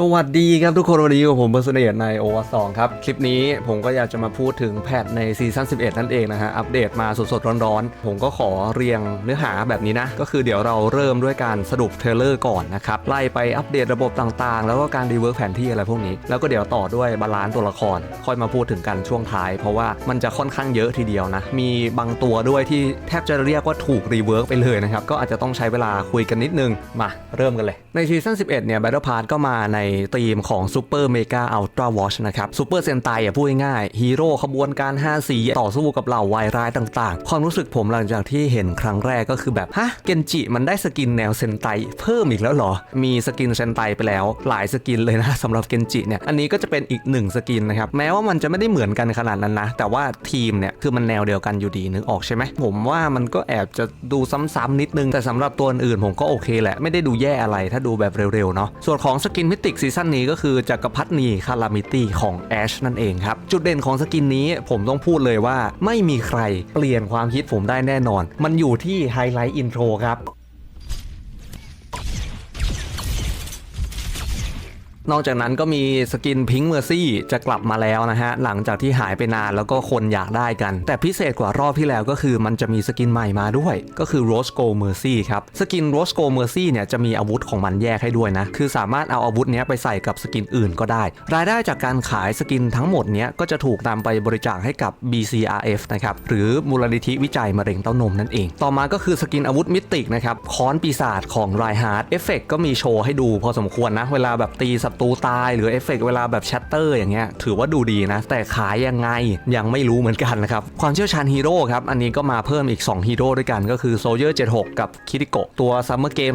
สวัสดีครับทุกคนวันนี้อยู่กับผมเบอร์สเนตในโอวสองครับ คลิปนี้ผมก็อยากจะมาพูดถึงแพทในซีซั่น11 นั่นเองนะฮะ อัปเดตมาสดๆ ร้อนๆ ผมก็ขอเรียงเนื้อหาแบบนี้นะ ก็คือเดี๋ยวเราเริ่มด้วยการสรุปเทรลเลอร์ก่อนนะครับ ไล่ไปอัปเดตระบบต่างๆ แล้วก็การรีเวิร์กแผนที่อะไรพวกนี้ แล้วก็เดี๋ยวต่อด้วยบาลานซ์ตัวละคร ค่อยมาพูดถึงกันช่วงท้าย เพราะว่ามันจะค่อนข้างเยอะทีเดียวนะมีบางตัวด้วยที่แทบจะเรียกว่าถูกรีเวิร์กไปเลยนะครับก็อาจจะต้องใช้เวลาคุยกันนิดนึงมาเริ่มกันเลยในซีซั่น11เนี่ย Battle Pass ก็มาในธีมของ Super Mega Ultra Watch นะครับ Super Sentai อะพูดง่ายฮีโร่ขบวนการ 5 สีต่อสู้กับเหล่าวายร้ายต่างๆ ความรู้สึกผมหลังจากที่เห็นครั้งแรกก็คือแบบ ฮะ เกนจิมันได้สกินแนวเซนไตเพิ่มอีกแล้วเหรอ มีสกินเซนไตไปแล้ว หลายสกินเลยนะสำหรับเกนจิเนี่ย อันนี้ก็จะเป็นอีกหนึ่งสกินนะครับ แม้ว่ามันจะไม่ได้เหมือนกันขนาดนั้นนะ แต่ว่าทีมเนี่ย คือมันแนวเดียวกันอยู่ดีนึกออกใช่ไหมผมว่ามันก็แอบจะดูซ้ำๆนิดนึงแต่สำหรับตัวอื่นผมก็โอเคแหละไม่ได้ดูแย่อะไรถ้าดูแบบเร็วๆเนาะส่วนของสกินมิติกซีซั่นนี้ก็คือจักรพรรดินีคารามิตี้ของแอชนั่นเองครับ จุดเด่นของสกินนี้ผมต้องพูดเลยว่า ไม่มีใครเปลี่ยนความคิดผมได้แน่นอน มันอยู่ที่ไฮไลท์อินโทรครับ นอกจากนั้นก็มีสกินพิงค์เมอร์ซี่จะกลับมาแล้วนะฮะ หลังจากที่หายไปนานแล้วก็คนอยากได้กัน แต่พิเศษกว่ารอบที่แล้วก็คือมันจะมีสกินใหม่มาด้วย ก็คือ Rose Gold Mercy ครับ สกิน Rose Gold Mercy เนี่ยจะมีอาวุธของมันแยกให้ด้วยนะ คือสามารถเอาอาวุธเนี้ยไปใส่กับสกินอื่นก็ได้ รายได้จากการขายสกินทั้งหมดเนี้ยก็จะถูกนำไปบริจาคให้กับ BCRF นะครับหรือมูลนิธิวิจัยมะเร็งเต้านมนั่นเอง ต่อมาก็คือสกินอาวุธมิติกนะครับค้อนปีศาจของไรฮาร์ดเอฟเฟกก็มีโชว์ให้ดูพอสมควรนะเวลาแบบตีศัตรูตายหรือเอฟเฟกเวลาแบบชัตเตอร์อย่างเงี้ยถือว่าดูดีนะ แต่ขายยังไงยังไม่รู้เหมือนกันนะครับ ความเชี่ยวชาญฮีโร่ครับ อันนี้ก็มาเพิ่มอีก 2 ฮีโร่ด้วยกันก็คือโซเยอร์76 กับคิริโกะตัวซัมเมอร์เกม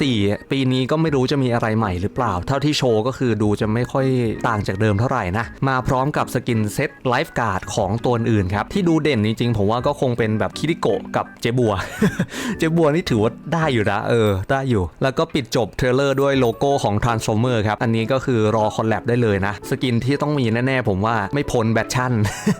2024 ปีนี้ก็ไม่รู้จะมีอะไรใหม่หรือเปล่า เท่าที่โชว์ก็คือดูจะไม่ค่อยต่างจากเดิมเท่าไหร่นะ มาพร้อมกับสกินเซตไลฟ์การ์ดของตัวอื่นครับ ที่ดูเด่นจริงๆ ผมว่าก็คงเป็นแบบคิริโกะกับเจบัว เจบัวนี่ถือว่าได้อยู่นะเออได้อยู่ แล้วก็ปิดจบเทรลเลอร์ด้วยโลโก้ของ Transformer ครับอันนี้ก็คือรอคอลแลบได้เลยนะ สกินที่ต้องมีแน่ ๆ ผมว่าไม่พ้นแบทชั่น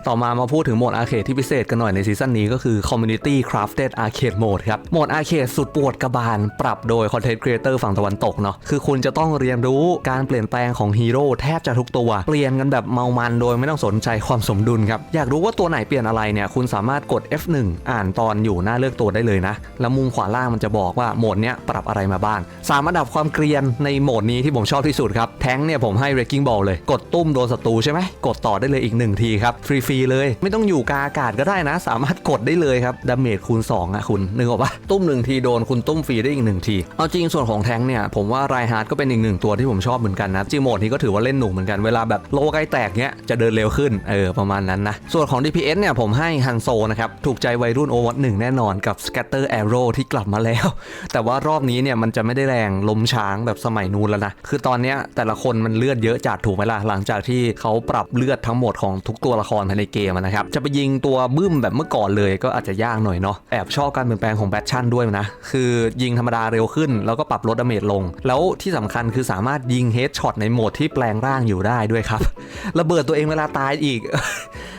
ต่อมามาพูดถึงโหมดอาร์เคดที่พิเศษกันหน่อยในซีซั่นนี้ก็คือ Community Crafted Arcade Mode ครับ โหมดอาร์เคดสุดปวดกระบาล ปรับโดย Content Creator ฝั่งตะวันตกเนาะคือคุณจะต้องเรียนรู้การเปลี่ยนแปลงของฮีโร่แทบจะทุกตัว เปลี่ยนกันแบบเมามันโดยไม่ต้องสนใจความสมดุลครับอยากรู้ว่าตัวไหนเปลี่ยนอะไรเนี่ยคุณสามารถกด F1 อ่านตอนอยู่หน้าเลือกตัวได้เลยนะแล้วมุมขวาล่างมันจะบอกว่าโหมดเนี้ยปรับอะไรมาบ้างสามอันดับความเกรียนในโหมดนี้ที่ผมชอบที่สุดครับแทงเนี่ยผมให้ Wrecking Ball เลย กดตุ้มโดนศัตรูใช่ไหมกดต่อได้เลยอีกหนึ่งทีครับฟรีๆเลย ไม่ต้องอยู่กาอากาศก็ได้นะ สามารถกดได้เลยครับดาเมจคูณ2อะคุณนึกออกปะตุ้มหนึ่งทีโดนคุณตุ้มฟรีได้อีกหนึ่งทีเอาจริงส่วนของแทงเนี่ยผมว่าไรฮาร์ดก็เป็นอีกหนึ่งตัวที่ผมชอบเหมือนกันนะจริงโหมดนี้ก็ถือว่าเล่นหนุกเหมือนกันเวลาแบบโลใกล้แตกเนี้ยจะเดินเร็วขึ้นเออประมาณนั้นนะส่วนของ DPS เนี่ยผมให้ฮันโซนะครับถูกใจวัยรุ่นโอวัตหนึ่งแน่นอนกับ Scatter Arrow ที่กลับมาแล้ว แต่ว่ารอบนี้เนี่ยมันจะไม่ได้แรงล้มช้างแบบสมัยนู้นแล้วนะคือตอนเนี้ยแต่แต่ละคนมันเลือดเยอะจัดถูกไหมล่ะหลังจากที่เขาปรับเลือดทั้งหมดของทุกตัวละครภายในเกมนะครับจะไปยิงตัวบึ้มแบบเมื่อก่อนเลยก็อาจจะยากหน่อยเนาะแอบชอบการเปลี่ยนแปลงของแบทชั่นด้วยนะคือยิงธรรมดาเร็วขึ้น แล้วก็ปรับลดดาเมจลง แล้วที่สำคัญคือสามารถยิงเฮดช็อตในโหมดที่แปลงร่างอยู่ได้ด้วยครับระเบิดตัวเองเวลาตายอีก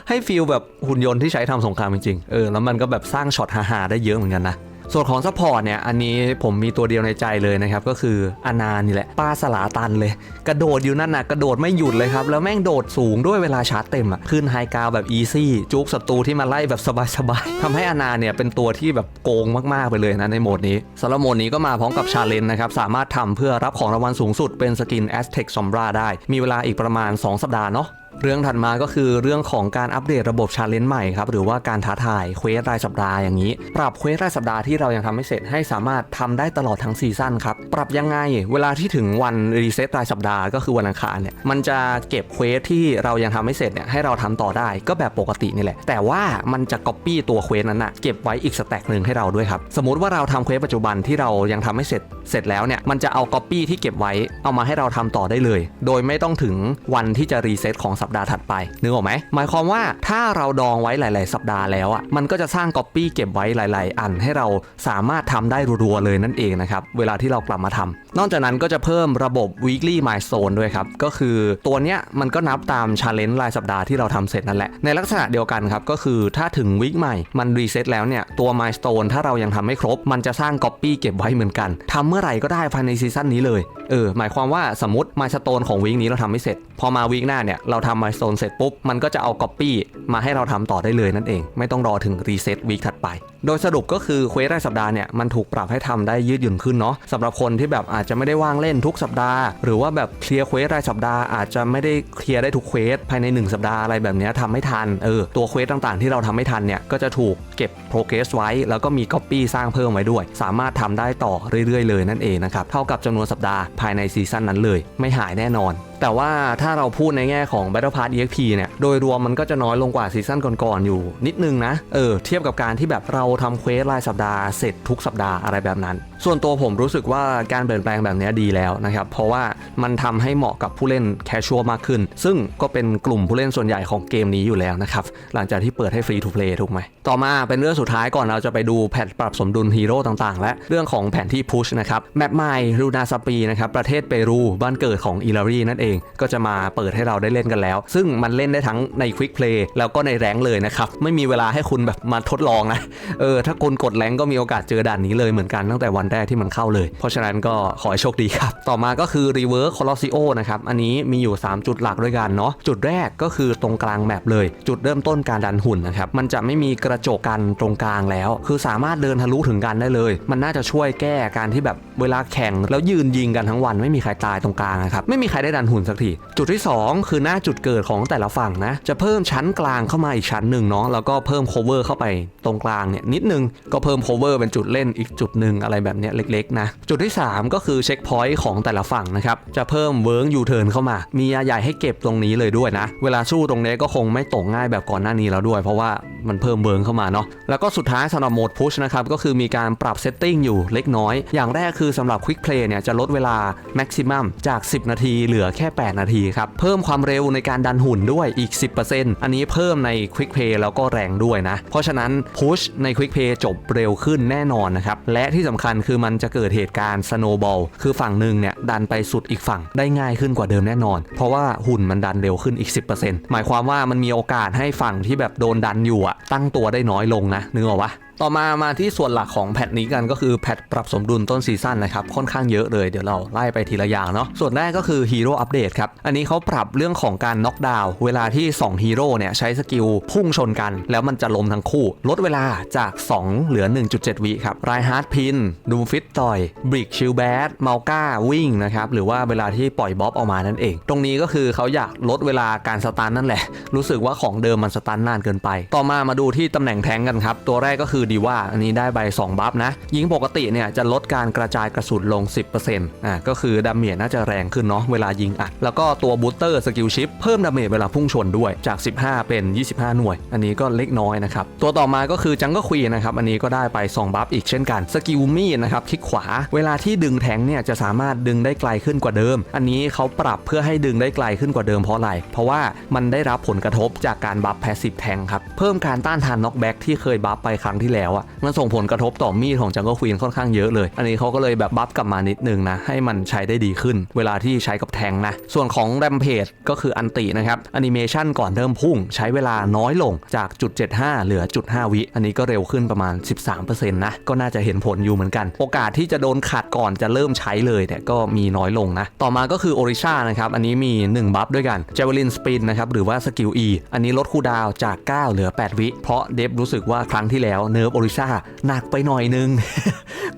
ให้ฟีลแบบหุ่นยนต์ที่ใช้ทำสงครามจริงๆเออแล้วมันก็แบบสร้างช็อตฮาๆได้เยอะเหมือนกันนะ ส่วนของซัพพอร์ตเนี่ยอันนี้ผมมีตัวเดียวในใจเลยนะครับ ก็คืออานานี่แหละป้าสลาตันเลย กระโดดอยู่นั่นน่ะกระโดดไม่หยุดเลยครับ แล้วแม่งโดดสูงด้วยเวลาชาร์จเต็มอะขึ้นไฮกาวแบบอีซี่จุกศัตรูที่มาไล่แบบสบายๆทำให้อานาเนี่ยเป็นตัวที่แบบโกงมากๆไปเลยนะในโหมดนี้สำหรับโหมดนี้ก็มาพร้อมกับชาเลนจ์นะครับสามารถทำเพื่อรับของรางวัลสูงสุดเป็นสกิน Aztec Sombra ได้ มีเวลาอีกประมาณ 2 สัปดาห์เนาะ เรื่องถัดมาก็คือเรื่องของการอัปเดตระบบชาเลนจ์ใหม่ครับหรือว่าการท้าทายเควสรายสัปดาห์อย่างนี้ ปรับเควสรายสัปดาห์ที่เรายังทำไม่เสร็จให้สามารถทำได้ตลอดทั้งซีซั่นครับปรับยังไงเวลาที่ถึงวันรีเซ็ตรายสัปดาห์ก็คือวันอังคารเนี่ยมันจะเก็บเควสที่เรายังทำไม่เสร็จเนี่ยให้เราทำต่อได้ก็แบบปกตินี่แหละ แต่ว่ามันจะก๊อปปี้ตัวเควสนั้นนะเก็บไว้อีกสแต็กหนึ่งให้เราด้วยครับสมมติว่าเราทำเควสปัจจุบันที่เรายังทำไม่เสร็จเสร็จแล้วเนี่ยมันจะเอาก๊อปปี้ที่เก็บไว้เอามาให้เราทำต่อได้เลย โดยไม่ต้องถึงวันที่จะรีเซ็ตของสัปดาห์ถัดไปนึกออกไหมหมายความว่าถ้าเราดองไว้หลาย ๆ สัปดาห์แล้วอะมันก็จะสร้างก๊อปปี้เก็บไว้หลาย ๆ อันให้เราสามารถทำได้รัว ๆ เลยนั่นเองนะครับเวลาที่เรากลับมาทำนอกจากนั้นก็จะเพิ่มระบบ weekly milestone ด้วยครับก็คือตัวเนี้ยมันก็นับตาม challenge รายสัปดาห์ที่เราทำเสร็จนั่นแหละในลักษณะเดียวกันครับก็คือถ้าถึงวีคใหม่มันรีเซ็ตแล้วเนี่ยตัว milestone ถ้าเรายังทำไม่ครบ มันจะสร้าง copy เก็บไว้เหมือนกันทำเมื่อไหร่ก็ได้ภายในซีซั่นนี้เลยเออหมายความว่าสมมติ milestone ของวีคนี้เราทำไม่เสร็จ พอมาวีคหน้าเนี่ยเราทำ milestone เสร็จปุ๊บ มันก็จะเอา copy มาให้เราทำต่อได้เลยนั่นเอง ไม่ต้องรอถึงรีเซ็ตวีคถัดไป โดยสรุปก็คือเควสรายสัปดาห์เนี่ยมันถูกปรับให้ทำได้ยืดหยุ่นขึ้นเนาะสำหรับคนที่แบบอาจจะไม่ได้ว่างเล่นทุกสัปดาห์ หรือว่าแบบเคลียร์เควสรายสัปดาห์อาจจะไม่ได้เคลียร์ได้ทุกเควสภายใน 1 สัปดาห์อะไรแบบนี้ยทำไม่ทันเออตัวเควสต่างๆ ที่เราทำไม่ทันเนี่ยก็จะถูกเก็บ progress ไว้ แล้วก็มี copy สร้างเพิ่มไว้ด้วย สามารถทำได้ต่อเรื่อยๆ เลยนั่นเองนะครับเท่ากับจำนวนสัปดาห์ภายในซีซั่นนั้นเลย ไม่หายแน่นอนแต่ว่าถ้าเราพูดในแง่ของ Battle Pass EXP เนี่ย โดยรวมมันก็จะน้อยลงกว่าซีซั่นก่อนๆอยู่นิดนึงนะ เออ เทียบกับการที่แบบเราทำเควสรายสัปดาห์เสร็จทุกสัปดาห์อะไรแบบนั้นส่วนตัวผมรู้สึกว่าการเปลี่ยนแปลงแบบนี้ดีแล้วนะครับ เพราะว่ามันทำให้เหมาะกับผู้เล่นแคชชัวมากขึ้น ซึ่งก็เป็นกลุ่มผู้เล่นส่วนใหญ่ของเกมนี้อยู่แล้วนะครับ หลังจากที่เปิดให้ฟรีทูเพลย์ถูกไหม ต่อมาเป็นเรื่องสุดท้ายก่อนเราจะไปดูแพทปรับสมดุลฮีโร่ต่างๆ และเรื่องของแผนที่พุชนะครับ แมปใหม่รูนาสปีนะครับ ประเทศเปรู บ้านเกิดของอิลารีนั่นเอง ก็จะมาเปิดให้เราได้เล่นกันแล้ว ซึ่งมันเล่นได้ทั้งในควิกเพลย์แล้วก็ในแรงเลยนะครับไม่มีเวลาให้คุณแบบมาทดลองนะเออถ้าคุณกดแรงก็มีโอกาสเจอด่านนี้เลยเหมือนกันตั้งแต่วันแรกที่มันเข้าเลย เพราะฉะนั้นก็ขอให้โชคดีครับ ต่อมาก็คือ Reverse Colossio นะครับ อันนี้มีอยู่ 3 จุดหลักด้วยกันเนาะ จุดแรกก็คือตรงกลางแมปเลย จุดเริ่มต้นการดันหุ่นนะครับ มันจะไม่มีกระจกกันตรงกลางแล้ว คือสามารถเดินทะลุถึงกันได้เลย มันน่าจะช่วยแก้การที่แบบเวลาแข่งแล้วยืนยิงกันทั้งวันไม่มีใครตายตรงกลางนะครับ ไม่มีใครได้ดันหุ่นสักที จุดที่ 2 คือหน้าจุดเกิดของแต่ละฝั่งนะ จะเพิ่มชั้นกลางเข้ามาอีกชั้นหนึ่งเนาะ แล้วก็เพิ่ม cover เข้าไปตรงกลางเนี่ยนิดนึง ก็เพิ่ม cover เป็นจุดเล่นอีกจุดหนึ่งอะไรแบบเนี้ยเล็กๆนะจุดที่ 3 ก็คือเช็คพอยต์ของแต่ละฝั่งนะครับจะเพิ่มเวิร์กยูเทิร์นเข้ามา มียาใหญ่ให้เก็บตรงนี้เลยด้วยนะ เวลาสู้ตรงนี้ก็คงไม่ตกง่ายแบบก่อนหน้านี้แล้วด้วย เพราะว่ามันเพิ่มเวิร์กเข้ามาเนาะแล้วก็สุดท้ายสำหรับโหมดพุชนะครับก็คือมีการปรับเซตติ้งอยู่เล็กน้อย อย่างแรกคือสำหรับ Quick Play เนี่ยจะลดเวลา Maximum จาก 10 นาทีเหลือแค่ 8 นาทีครับเพิ่มความเร็วในการดันหุ่นด้วยอีก 10%อันนี้เพิ่มใน Quick Play แล้วก็แรงด้วยนะเพราะฉะนั้นพุชใน Quick Play จบเร็วขึ้นแน่นอนนะครับและที่สำคัญคือมันจะเกิดเหตุการณ์ Snowball คือฝั่งหนึ่งเนี่ยดันไปสุดอีกฝั่งได้ง่ายขึ้นกว่าเดิมแน่นอน เพราะว่าหุ่นมันดันเร็วขึ้นอีก 10%หมายความว่ามันมีโอกาสให้ฝั่งที่แบบโดนดันอยู่อะตั้งตัวได้น้อยลงนะนึกออกปะต่อมามาที่ส่วนหลักของแพทนี้กันก็คือแพทปรับสมดุลต้นซีซั่นนะครับค่อนข้างเยอะเลยเดี๋ยวเราไล่ไปทีละอย่างเนาะส่วนแรกก็คือฮีโร่อัปเดตครับอันนี้เขาปรับเรื่องของการน็อกดาวน์เวลาที่2ฮีโร่เนี่ยใช้สกิลพุ่งชนกัน แล้วมันจะล้มทั้งคู่ ลดเวลาจาก 2 เหลือ 1.7 วิครับไรฮาร์ดพินดูฟิตต่อยบริกชิลแบดเมาก้าวิ่งนะครับหรือว่าเวลาที่ปล่อยบ๊อบออกมานั่นเอง ตรงนี้ก็คือเขาอยากลดเวลาการสตันนั่นแหละ รู้สึกว่าของเดิมมันสตันนานเกินไป ต่อมามาดูที่ตำแหน่งแทงกันครับตัวแรกก็คือดีว่าอันนี้ได้ใบ2บัฟนะ ยิงปกติเนี่ยจะลดการกระจายกระสุนลง 10%อ่าก็คือดาเมจน่าจะแรงขึ้นเนาะเวลายิงอัดแล้วก็ตัวบูสเตอร์สกิลชิปเพิ่มดาเมจเวลาพุ่งชนด้วยจาก 15 เป็น 25 หน่วย อันนี้ก็เล็กน้อยนะครับตัวต่อมาก็คือจังก็ควีนะครับอันนี้ก็ได้ไป2บัฟอีกเช่นกันสกิลมีดนะครับคลิกขวา เวลาที่ดึงแทงเนี่ยจะสามารถดึงได้ไกลขึ้นกว่าเดิม อันนี้เขาปรับเพื่อให้ดึงได้ไกลขึ้นกว่าเดิมเพราะอะไร เพราะว่ามันได้รับผลกระทบจากการบัฟแพสซีฟแทงครับเพิ่มการต้านทานน็อกแบ็กที่เคยบัฟไปครั้งที่แล้วอะมันส่งผลกระทบต่อมีดของจังเก็ควีนค่อนข้างเยอะเลย อันนี้เขาก็เลยแบบบัฟกลับมานิดนึงนะ ให้มันใช้ได้ดีขึ้น เวลาที่ใช้กับแทงนะ ส่วนของแรมเพจก็คืออันตินะครับแอนิเมชันก่อนเริ่มพุ่ง ใช้เวลาน้อยลงจากจุด75เหลือจุด5วิ อันนี้ก็เร็วขึ้นประมาณ 13%นะ ก็น่าจะเห็นผลอยู่เหมือนกัน โอกาสที่จะโดนขัดก่อนจะเริ่มใช้เลยเนี่ยก็มีน้อยลงนะ ต่อมาก็คือโอริชานะครับ อันนี้มี 1 บัฟด้วยกันเจวลินสปินนะครับ หรือว่าสกิล E อันนี้ลดคูดาวจาก 9 เหลือ 8 วิ เพราะเดฟรู้สึกว่าครั้งที่แล้วเนร์ฟโอริชาหนักไปหน่อยนึง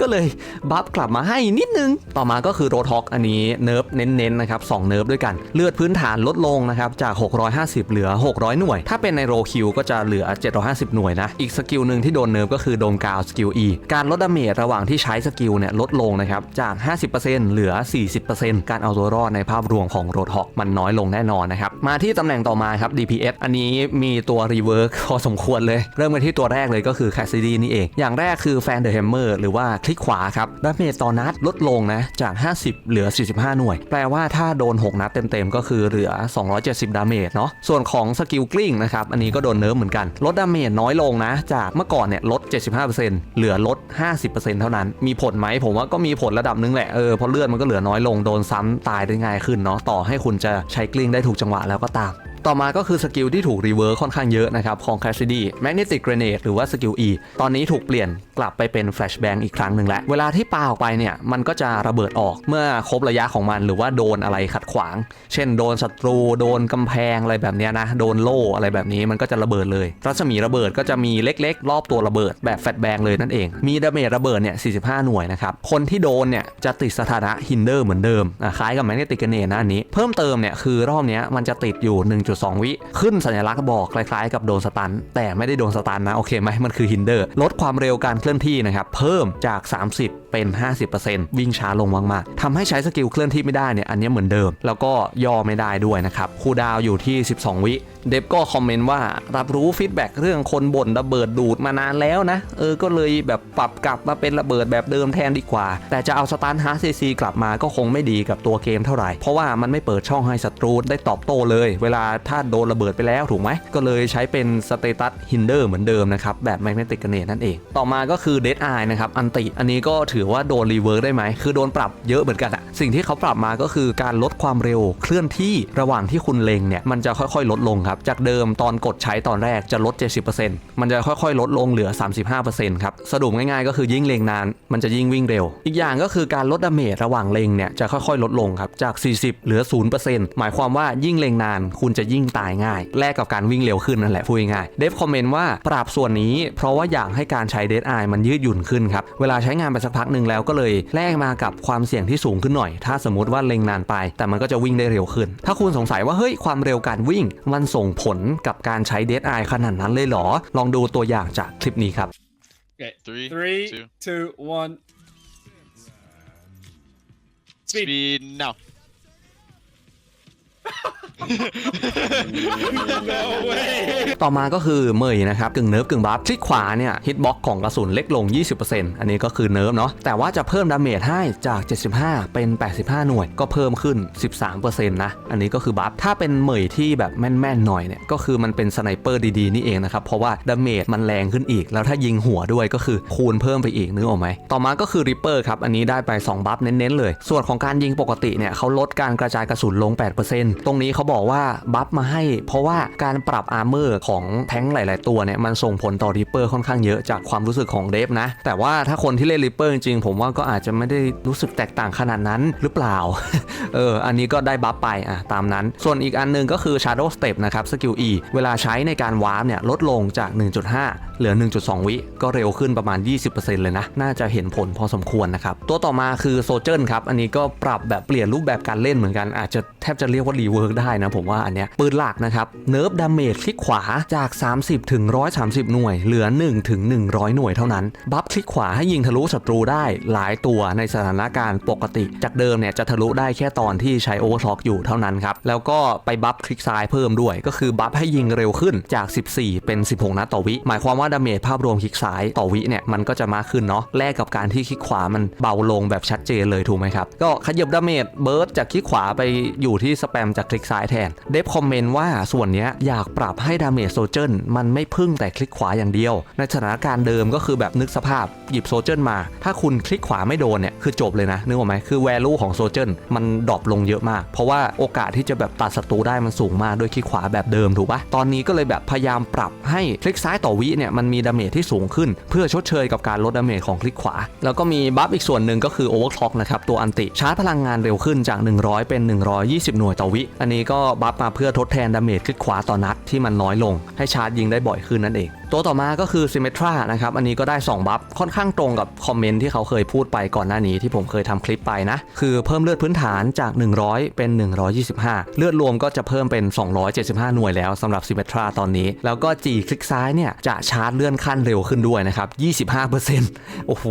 ก็เลยบัฟกลับมาให้นิดนึง ต่อมาก็คือโรท็อกอันนี้เนิร์ฟเน้นๆนะครับ2เนิร์ฟด้วยกัน เลือดพื้นฐานลดลงนะครับจาก 650 เหลือ 600 หน่วย ถ้าเป็นในโรคิวก็จะเหลือ 750 หน่วยนะ อีกสกิลหนึ่งที่โดนเนิร์ฟก็คือโดนกาวสกิล E การลดดาเมจระหว่างที่ใช้สกิลเนี่ยลดลงนะครับจาก 50%เหลือ 40%การเอาตัวรอดในภาพรวมของโรท็อกมันน้อยลงแน่นอนนะครับมาที่ตำแหน่งต่อมาครับ DPS อันนี้มีตัวรีเวิร์กพอสมควรเลย เริ่มกันที่ตัวแรกเลยก็คือแคสซิดีนี่เอง อย่างแรกคือแฟนเดอะแฮมเมอร์หรือว่าคลิกขวาครับดาเมจต่อนัดลดลงนะจาก 50 เหลือ 45 หน่วย แปลว่าถ้าโดน 6 นัดเต็มๆ ก็คือเหลือ 270 ดาเมจเนาะส่วนของสกิลกลิ้งนะครับอันนี้ก็โดนเนิร์ฟเหมือนกันลดดาเมจน้อยลงนะ จากเมื่อก่อนเนี่ยลด 75%เหลือลด 50%เท่านั้น มีผลไหมผมว่าก็มีผลระดับหนึงแหละเออเพราะเลือดมันก็เหลือน้อยลงโดนซ้ำตายได้ง่ายขึ้นเนาะต่อให้คุณจะใช้กลิ้งได้ถูกจังหวะแล้วก็ตาม ต่อมาก็คือสกิลที่ถูกรีเวิร์สค่อนข้างเยอะนะครับของ Cassidy Magnetic Grenade หรือว่าสกิล E ตอนนี้ถูกเปลี่ยนกลับไปเป็น Flashbang อีกครั้งหนึ่งแล้ว เวลาที่ปาออกไปเนี่ยมันก็จะระเบิดออกเมื่อครบระยะของมันหรือว่าโดนอะไรขัดขวาง เช่นโดนศัตรู โดนกำแพงอะไรแบบนี้นะโดนโล่อะไรแบบนี้มันก็จะระเบิดเลย รัศมีระเบิดก็จะมีเล็กๆ รอบตัวระเบิดแบบแฟลชแบงเลยนั่นเอง มีดาเมจระเบิดเนี่ย45 หน่วยนะครับคนที่โดนเนี่ยจะติดสถานะ Hinder เหมือนเดิมคล้ายกับ Magnetic Grenade นะอันนี้เพิ่มเติมเนี่ยคือรอบนี้มันจะติดอยู่1.2วิขึ้นสัญลักษณ์บอกคล้ายๆ กับโดนสตัน แต่ไม่ได้โดนสตันนะโอเคไหมมันคือฮินเดอร์ลดความเร็วการเคลื่อนที่นะครับเพิ่มจาก 30 เป็น 50%วิ่งช้าลงมากๆทำให้ใช้สกิลเคลื่อนที่ไม่ได้เนี่ยอันนี้เหมือนเดิม แล้วก็ย่อไม่ได้ด้วยนะครับคูดาวอยู่ที่ 12 วิเดฟก็คอมเมนต์ว่ารับรู้ฟีดแบ็กเรื่องคนบ่นระเบิดดูดมานานแล้วนะ เออก็เลยแบบปรับกลับมาเป็นระเบิดแบบเดิมแทนดีกว่า แต่จะเอาสตาร์ทฮาร์ซีซีกลับมาก็คงไม่ดีกับตัวเกมเท่าไหร่ เพราะว่ามันไม่เปิดช่องให้ศัตรูได้ตอบโต้เลย เวลาถ้าโดนระเบิดไปแล้วถูกไหม ก็เลยใช้เป็นสเตตัสฮินเดอร์เหมือนเดิมนะครับ แบบแมกเนติกเนตนั่นเอง ต่อมาก็คือเดดไอนะครับอันติอันนี้ก็ถือว่าโดนรีเวิร์ได้ไหมคือโดนปรับเยอะเหมือนกันอะสิ่งที่เขาปรับมาก็คือการลดความเร็วเคลื่อนที่ระหว่างที่คุณเล็งเนี่ยมันจะค่อยๆ ลดลงครับจากเดิมตอนกดใช้ตอนแรกจะลด 70%มันจะค่อยๆ ลดลงเหลือ 35%ครับสรุปง่ายๆ ก็คือยิ่งเล็งนาน มันจะยิ่งวิ่งเร็ว อีกอย่างก็คือการลดดาเมจระหว่างเล็งเนี่ยจะค่อยๆ ลดลงครับจาก 40 เหลือ 0%หมายความว่ายิ่งเล็งนาน คุณจะยิ่งตายง่าย แลกกับการวิ่งเร็วขึ้นนั่นแหละพูดง่ายเดฟคอมเมนต์ว่าปรับส่วนนี้ เพราะว่าอยากให้การใช้เด d ไอมันยืดหยุ่นขึ้นครับเวลาใช้งานไปสักพักหนึ่งแล้วก็เลยแลกมากับความเสี่ยงที่สูงขึ้นหน่อย ถ้าสมมติว่าเล็งนานไป แต่มันก็จะวิ่งได้เร็วขึ้น ถ้าคุณสงสัยว่าเฮ้ยความเร็วการวิ่ง มันส่งผลกับการใช้เด d ไอขนาดนั้นเลยเหรอ ลองดูตัวอย่างจากคลิปนี้ครับ Okay. Three, Three, two, two, one. Speed. speed now. ต่อมาก็คือเมยนะครับกึ่งเนิร์ฟกึ่งบัฟคลิกขวาเนี่ยฮิตบ็อกของกระสุนเล็กลง 20%อันนี้ก็คือเนิร์ฟเนาะแต่ว่าจะเพิ่มดาเมจให้จาก 75 เป็น 85 หน่วย ก็เพิ่มขึ้น 13%นะอันนี้ก็คือบัฟถ้าเป็นเมยที่แบบแม่นๆหน่อยเนี่ยก็คือมันเป็นสไนเปอร์ดีๆนี่เองนะครับเพราะว่าดาเมจมันแรงขึ้นอีก แล้วถ้ายิงหัวด้วยก็คือคูณเพิ่มไปอีกนึกออกไหมต่อมาก็คือริปเปอร์ครับอันนี้ได้ไป 2 บัฟเน้นๆเลย ส่วนของการยิงปกติเนี่ยเขาลดการกระจายกระสุนลง 8%ตรงนี้เขาบอกอกว่าบัฟมาให้ เพราะว่าการปรับอาร์เมอร์ของแท้งหลาย ๆ ตัวเนี่ยมันส่งผลต่อริปเปอร์ค่อนข้างเยอะจากความรู้สึกของเดฟนะ แต่ว่าถ้าคนที่เล่นริปเปอร์จริงๆผมว่าก็อาจจะไม่ได้รู้สึกแตกต่างขนาดนั้นหรือเปล่า เออ อันนี้ก็ได้บัฟไปอะตามนั้น ส่วนอีกอันหนึงก็คือ Shadow Step นะครับสกิล E เวลาใช้ในการวาร์ปเนี่ยลดลงจาก 1.5 เหลือ 1.2 วิ ก็เร็วขึ้นประมาณ 20%เลยนะ น่าจะเห็นผลพอสมควรนะครับ ตัวต่อมาคือโซเจ r ครับ อันนี้ก็ปรับแบบเปลี่ยนรูปแบบการเล่นเหมือนกัน อาจจะแทบจะเรียกว่ารีเวิร์กได้นะผมว่าอันเนี้ยปืนหลักนะครับเนิร์ฟดาเมจคลิกขวาจาก 30 ถึง 130 หน่วย เหลือ 1 ถึง 100 หน่วยเท่านั้น บัฟคลิกขวาให้ยิงทะลุศัตรูได้หลายตัวในสถานการณ์ปกติ จากเดิมเนี่ยจะทะลุได้แค่ตอนที่ใช้โอเวอร์คล็อกอยู่เท่านั้นครับ แล้วก็ไปบัฟคลิกซ้ายเพิ่มด้วย ก็คือบัฟให้ยิงเร็วขึ้นจาก 14 เป็น 16 นัดต่อวิ หมายความว่าดาเมจภาพรวมคลิกซ้ายต่อวิเนี่ยมันก็จะมากขึ้นเนาะแลกกับการที่คลิกขวามันเบาลงแบบชัดเจนเลยถูกไหมครับก็ขยับดาเมจเบิร์ดจากคลิกขวาไปอยู่ที่สแปมจากคลิกซ้ายแทน เดฟคอมเมนต์ว่าส่วนนี้อยากปรับให้ดาเมจโซเจนมันไม่พึ่งแต่คลิกขวาอย่างเดียว ในสถานการณ์เดิมก็คือแบบนึกสภาพหยิบโซเจนมา ถ้าคุณคลิกขวาไม่โดนเนี่ยคือจบเลยนะนึกออกไหมคือแวลูของโซเจนมันดรอปลงเยอะมาก เพราะว่าโอกาสที่จะแบบตัดศัตรูได้มันสูงมากด้วยคลิกขวาแบบเดิมถูกปะตอนนี้ก็เลยแบบพยายามปรับให้คลิกซ้ายต่อวิเนี่ยมันมีดาเมจที่สูงขึ้น เพื่อชดเชยกับการลดดาเมจของคลิกขวา แล้วก็มีบัฟอีกส่วนหนึ่งก็คือโอเวอร์คล็อกนะครับตัวอันติชาร์จพลังงานเร็วขึ้นจาก 100 เป็น 120 หน่วยต่อวิ อันนี้ก็บัฟมาเพื่อทดแทนดาเมจคลิกขวาต่อนัดที่มันน้อยลง ให้ชาร์จยิงได้บ่อยขึ้นนั่นเองตัวต่อมาก็คือ Symmetra นะครับ อันนี้ก็ได้ 2 บัฟ ค่อนข้างตรงกับคอมเมนต์ที่เขาเคยพูดไปก่อนหน้านี้ที่ผมเคยทำคลิปไปนะ คือเพิ่มเลือดพื้นฐานจาก 100 เป็น 125 เลือดรวมก็จะเพิ่มเป็น 275 หน่วยแล้วสำหรับ Symmetra ตอนนี้ แล้วก็จีคลิกซ้ายเนี่ยจะชาร์จเลื่อนขั้นเร็วขึ้นด้วยนะครับ 25%โอ้โห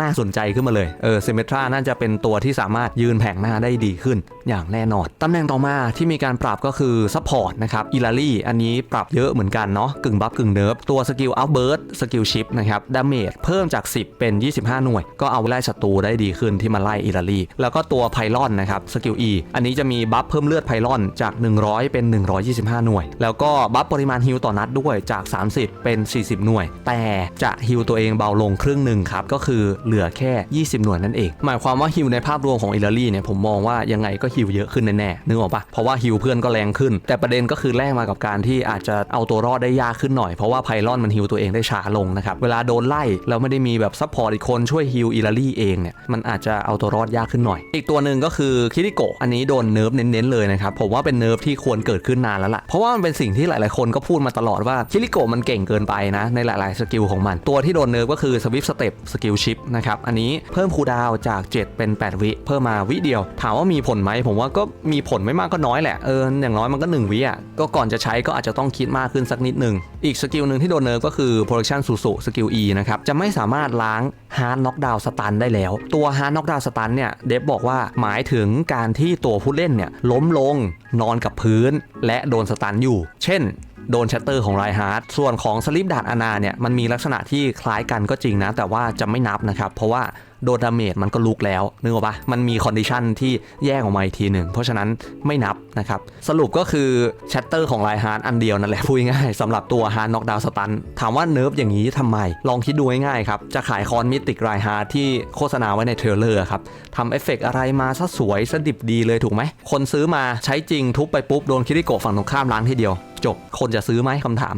น่าสนใจขึ้นมาเลย เออ Symmetra น่าจะเป็นตัวที่สามารถยืนแผงหน้าได้ดีขึ้น อย่างแน่นอน ตำแหน่งต่อมาที่มีการปรับก็คือ Support นะครับอิลารีอันนี้ปรับเยอะเหมือนกันเนาะกึ่งบัฟกึ่งเนิร์ฟตัวสกิลอัพเบิร์ดสกิลชิปนะครับดาเมจเพิ่มจาก 10 เป็น 25 หน่วย ก็เอาไล่ศัตรูได้ดีขึ้นที่มาไล่อิตาลี แล้วก็ตัวไพลอนนะครับสกิล E อันนี้จะมีบัฟเพิ่มเลือดไพลอนจาก 100 เป็น 125 หน่วย แล้วก็บัฟปริมาณฮิลต่อนัดด้วยจาก 30 เป็น 40 หน่วย แต่จะฮิลตัวเองเบาลงครึ่งหนึ่งครับก็คือเหลือแค่ 20 หน่วยนั่นเอง หมายความว่าฮิลในภาพรวมของอิตาลีเนี่ยผมมองว่ายังไงก็ฮิลเยอะขึ้นแน่ๆนึกออกปะเพราะว่าฮิลเพื่อนก็แรงขึ้น แต่ประเด็นก็คือแลกมากับการที่อาจจะเอาตัวรอดได้ยากขึ้นหน่อยเพราะว่าไพลอนมันฮิลตัวเองได้ช้าลงนะครับ เวลาโดนไล่แล้วไม่ได้มีแบบซัพพอร์ตอีกคนช่วยฮิลอิตาลีเองเนี่ยมันอาจจะเอาตัวรอดยากขึ้นหน่อย อีกตัวหนึ่งก็คือคิริโกะอันนี้โดนเนิร์ฟเน้นๆเลยนะครับผมว่าเป็นเนิร์ฟที่ควรเกิดขึ้นนานแล้วล่ะเพราะว่ามันเป็นสิ่งที่หลายๆคนก็พูดมาตลอดว่าคิริโกะมันเก่งเกินไปนะในหลายๆสกิลของมัน ตัวที่โดนเนิร์ฟก็คือสวิฟสเต็ปสกิลชิปนะครับอันนี้เพิ่มคูลดาวจาก 7 เป็น 8 วิเพิ่มมาวิเดียว ถามว่ามีผลไหมผมว่าก็มีผลไม่มากก็น้อยแหละเอออย่างน้อยมันก็ 1วิอะก็ก่อนจะใช้ก็อาจจะต้องคิดมากขึ้นสักนิดหนึ่งอีกสกิลหนึ่งที่โดนเนิร์ฟก็คือ production สุสุสกิล E นะครับ จะไม่สามารถล้าง hard knockdown stun ได้แล้ว ตัว hard knockdown stun เนี่ย เดฟบอกว่าหมายถึงการที่ตัวผู้เล่นเนี่ย ล้มลงนอนกับพื้น และโดนสตันอยู่ เช่นโดนชัตเตอร์ของไรฮาร์ดส่วนของสลิปดาดอานาเนี่ย มันมีลักษณะที่คล้ายกันก็จริงนะ แต่ว่าจะไม่นับนะครับ เพราะว่า โดนดาเมจมันก็ลุกแล้วนึกออกปะมันมีคอนดิชันที่แยกออกมาอีกทีหนึ่งเพราะฉะนั้นไม่นับนะครับสรุปก็คือชัตเตอร์ของไรฮาร์ดอันเดียวนั่นแหละพูดง่ายสำหรับตัวฮาร์ดน็อกดาวสตันถามว่าเนิร์ฟอย่างนี้ทำไม ลองคิดดูง่ายๆครับจะขายคอนมิติกไรฮาร์ดที่โฆษณาไว้ในเทรลเลอร์ครับทำเอฟเฟกต์อะไรมาซะสวยซะดิบดีเลยถูกไหมคนซื้อมาใช้จริงทุบไปปุ๊บโดนคิริโกะฝั่งตรงข้ามล้างทีเดียวจบคนจะซื้อไหมคำถาม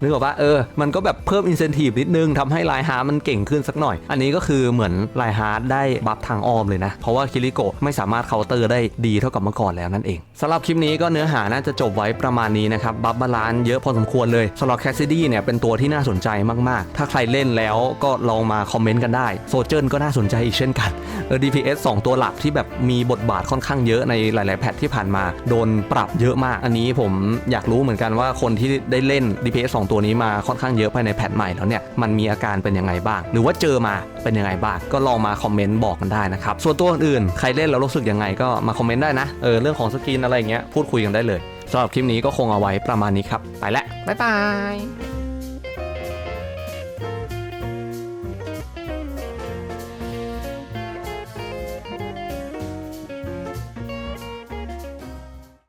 นึกออกปะเออ มันก็แบบเพิ่มอินเซนティブนิดนึงทำให้ไลฮาร์ดมันเก่งขึ้นสักหน่อย อันนี้ก็คือเหมือนไลฮาร์ดได้บัฟทางอ้อมเลยนะ เพราะว่าคิริโกะไม่สามารถเคาน์เตอร์ได้ดีเท่ากับเมื่อก่อนแล้วนั่นเองสำหรับคลิปนี้ก็เนื้อหาน่าจะจบไว้ประมาณนี้นะครับ บัฟบาลานซ์เยอะพอสมควรเลยสำหรับแคสซิดี้เนี่ยเป็นตัวที่น่าสนใจมากๆ ถ้าใครเล่นแล้วก็ลองมาคอมเมนต์กันได้โซเจอร์ก็น่าสนใจอีกเช่นกัน เออ DPS 2 ตัวหลักที่แบบมีบทบาทค่อนข้างเยอะในหลาย ๆ แพทที่ผ่านมา โดนปรับเยอะมาก อันนี้ผมอยากรู้เหมือนกันว่าคนที่ได้เล่น DPS 2 ตัวนี้มาค่อนข้างเยอะภายในแพทใหม่แล้วเนี่ยมันมีอาการเป็นยังไงบ้าง หรือว่าเจอมาเป็นยังไงบ้างก็ลองมาคอมเมนต์บอกกันได้นะครับส่วนตัวอื่นใครเล่นแล้วรู้สึกยังไงก็มาคอมเมนต์ได้นะเออเรื่องของสกินอะไรเงี้ยพูดคุยกันได้เลยสำหรับคลิปนี้ก็คงเอาไว้ประมาณนี้ครับไปแล้วบ๊ายบาย